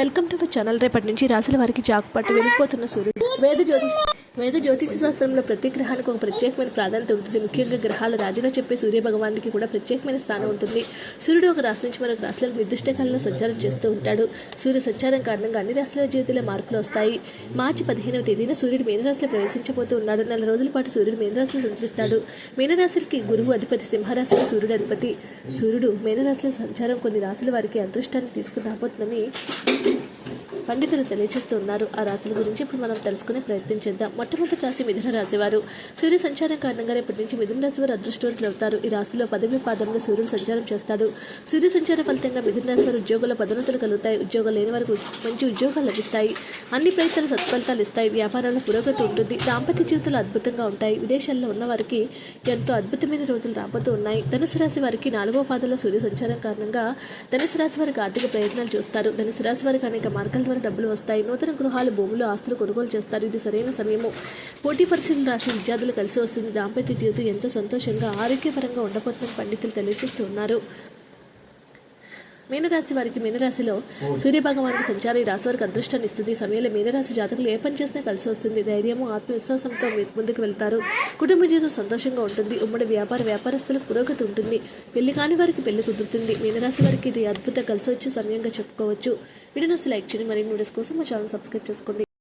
Welcome to my channel. రేపటి నుంచి రాశుల వారికి జాక్పాటు వెళ్ళిపోతున్న సూర్యుడు. వేద జ్యోతిష్ వేద జ్యోతిష శాస్త్రంలో ప్రతి గ్రహానికి ఒక ప్రత్యేకమైన ప్రాధాన్యత ఉంటుంది. ముఖ్యంగా గ్రహాల రాజుగా చెప్పే సూర్య భగవానికి కూడా ప్రత్యేకమైన స్థానం ఉంటుంది. సూర్యుడు ఒక రాశి నుంచి మరొక రాశులకు నిర్దిష్ట కాలంలో సంచారం చేస్తూ ఉంటాడు. సూర్య సంచారం కారణంగా అన్ని రాశుల జీవితంలో మార్పులు వస్తాయి. మార్చి పదిహేనవ తేదీన సూర్యుడు మీనరాశిలో ప్రవేశించబోతూ ఉన్నాడు. నెల రోజుల పాటు సూర్యుడు మీనరాశిలో సంచరిస్తాడు. మీనరాశికి గురువు అధిపతి సింహరాశికి సూర్యుడు అధిపతి. సూర్యుడు మీనరాశిలో సంచారం కొన్ని రాశుల వారికి అదృష్టాన్ని తీసుకుని రాబోతుందని పండితులు తెలియజేస్తున్నారు. ఆ రాశుల గురించి ఇప్పుడు మనం తెలుసుకునే ప్రయత్నం చేద్దాం. మొట్టమొదటి రాశి మిథున రాశి వారు సూర్య సంచారం కారణంగా రేపటి నుంచి మిథున రాశి వారు అదృష్టవంతులు అవుతారు. ఈ రాశిలో పదవి పాదంలో సూర్యుడు సంచారం చేస్తాడు. సూర్య సంచార ఫలితంగా మిథున రాశి వారు ఉద్యోగుల పదోన్నతులు కలుగుతాయి. ఉద్యోగాలు లేని వారికి మంచి ఉద్యోగాలు లభిస్తాయి. అన్ని ప్రయత్నాలు సత్ఫలితాలు ఇస్తాయి. వ్యాపారంలో పురోగతి ఉంటుంది. దాంపత్య జీవితాలు అద్భుతంగా ఉంటాయి. విదేశాల్లో ఉన్న వారికి ఎంతో అద్భుతమైన రోజులు రాబోతూ ఉన్నాయి. ధనుసు రాశి వారికి నాలుగో పాదంలో సూర్య సంచారం కారణంగా ధనుసు రాశి వారికి ఆర్థిక ప్రయత్నాలు చూస్తారు. ధనుసు రాశి వారికి అనేక మార్గాల ద్వారా డబ్బులు వస్తాయి. నూతన గృహాలు భూములు ఆస్తులు కొనుగోలు చేస్తారు. ఇది సరైన సమయము. పోటీ పరీక్షలు రాసిన విద్యార్థులు కలిసి వస్తుంది. దాంపత్య జీవితం ఎంతో సంతోషంగా ఆరోగ్యపరంగా ఉండబోతుందని పండితులు తెలియజేస్తూ ఉన్నారు. మీనరాశి వారికి మీనరాశిలో సూర్యభగవానికి సంచారం ఈ రాశి వారికి అదృష్టాన్ని ఇస్తుంది. సమయంలో మీనరాశి జాతకులు ఏ పని చేసినా కలిసి వస్తుంది. ధైర్యము ఆత్మవిశ్వాసంతో ముందుకు వెళ్తారు. కుటుంబ జీవితం సంతోషంగా ఉంటుంది. ఉమ్మడి వ్యాపార వ్యాపారస్తులకు పురోగతి ఉంటుంది. పెళ్ళి కాని వారికి పెళ్ళి కుదురుతుంది. మీనరాశి వారికి ఇది అద్భుత. కలిసి వచ్చే సమయంగా చెప్పుకోవచ్చు. వీడియోస్ లైక్ చేయండి. మరిన్ని వీడియోస్ కోసం మా ఛానల్ సబ్స్క్రైబ్ చేసుకోండి.